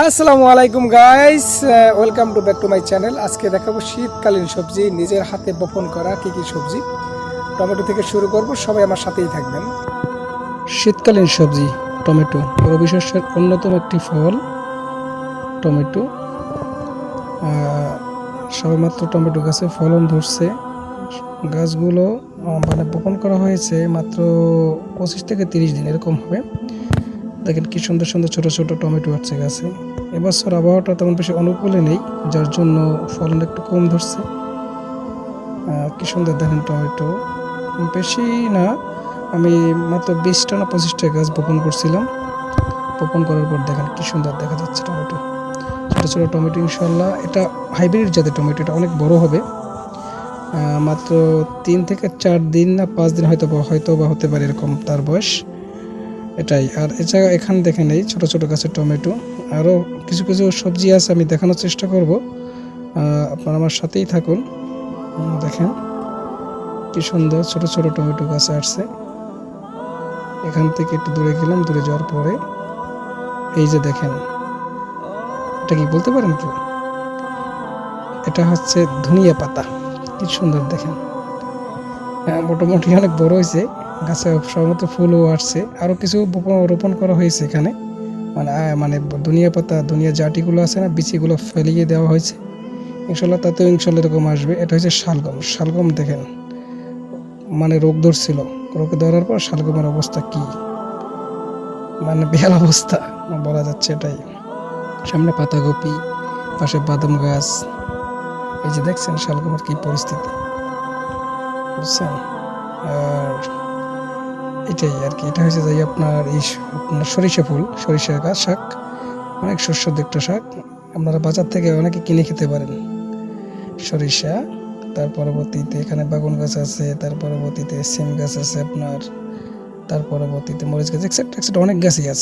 আসসালামু আলাইকুম guys welcome to back to my channel আজকে দেখাবো শীতকালীন সবজি, নিজের হাতে বপন করা কি কি সবজি। টমেটো থেকে শুরু করব, সবাই আমার সাথেই থাকবেন। শীতকালীন সবজি, টমেটো। রবি শস্যের অন্যতম একটি ফল, টমেটো। সবেমাত্র টমেটো গাছে ফলন ধরছে। গাছগুলো মানে বপন করা হয়েছে মাত্র পঁচিশ থেকে তিরিশ দিন, এরকম হবে। দেখেন কি সুন্দর সুন্দর ছোট ছোট টমেটো আছে গাছে। এবছর আবহাওয়াটা তেমন বেশি অনুকূলে নেই, যার জন্য ফলন একটু কম ধরছে। কি সুন্দর দেখেন টমেটো। বেশি না, আমি মাত্র বিশটা না পঁচিশটা গাছ বপন করছিলাম। বপন করার পর দেখেন কি সুন্দর দেখা যাচ্ছে টমেটো। ছোটো ছোটো টমেটো ইনশাল্লাহ এটা হাইব্রিড জাতের টমেটো, এটা অনেক বড় হবে। মাত্র তিন থেকে চার দিন না পাঁচ দিন হয়তো হয়তো বা হতে পারে এরকম তার বয়স। এটাই। আর এছাড়া এখানে দেখেন এই ছোটো ছোটো গাছের টমেটো। আরও কিছু কিছু সবজি আছে আমি দেখানোর চেষ্টা করব। আপনারা আমার সাথেই থাকুন। দেখেন কি সুন্দর ছোট ছোট টমেটো গাছ আসছে। এখান থেকে একটু দূরে গেলাম দূরে যাওয়ার পরে এই যে দেখেন এটা কি বলতে পারেন কেউ এটা হচ্ছে ধনিয়া পাতা। কি সুন্দর দেখেন। হ্যাঁ, মোটামুটি অনেক বড় হয়েছে। গাছে সবেমাত্র ফুলও আসছে। আরও কিছু রোপণ করা হয়েছে এখানে। মানে মানে দুনিয়া পাতা দুনিয়া জাটিগুলো আছে না, বিচিগুলো ফেলিয়ে দেওয়া হয়েছে। ইনশাল্লাহ তাতেও ইনশাল্লাহ এরকম আসবে। এটা হচ্ছে শালগম। শালগম দেখেন মানে রোগ ধরছিল। রোগে ধরার পর শালগমের অবস্থা কি? মানে বেহাল অবস্থা, বলা যাচ্ছে এটাই। সামনে পাতাকপি, পাশে বাদাম গাছ। এই যে দেখছেন শালগমের কি পরিস্থিতি। বুঝছেন? আর এটাই আর কি। এটা হয়েছে যে আপনার এই আপনার সরিষা ফুল সরিষা গাছ শাক, অনেক সুস্বাদু একটা শাক। আপনারা বাজার থেকে অনেকে কিনে খেতে পারেন। সরিষা, তার পরবর্তীতে এখানে বাগুন গাছ আছে, তার পরবর্তীতে সিম গাছ আছে আপনার, তার পরবর্তীতে মরিচ গাছ এক্সেট্রা এক্সেট্রা অনেক গাছই আছে।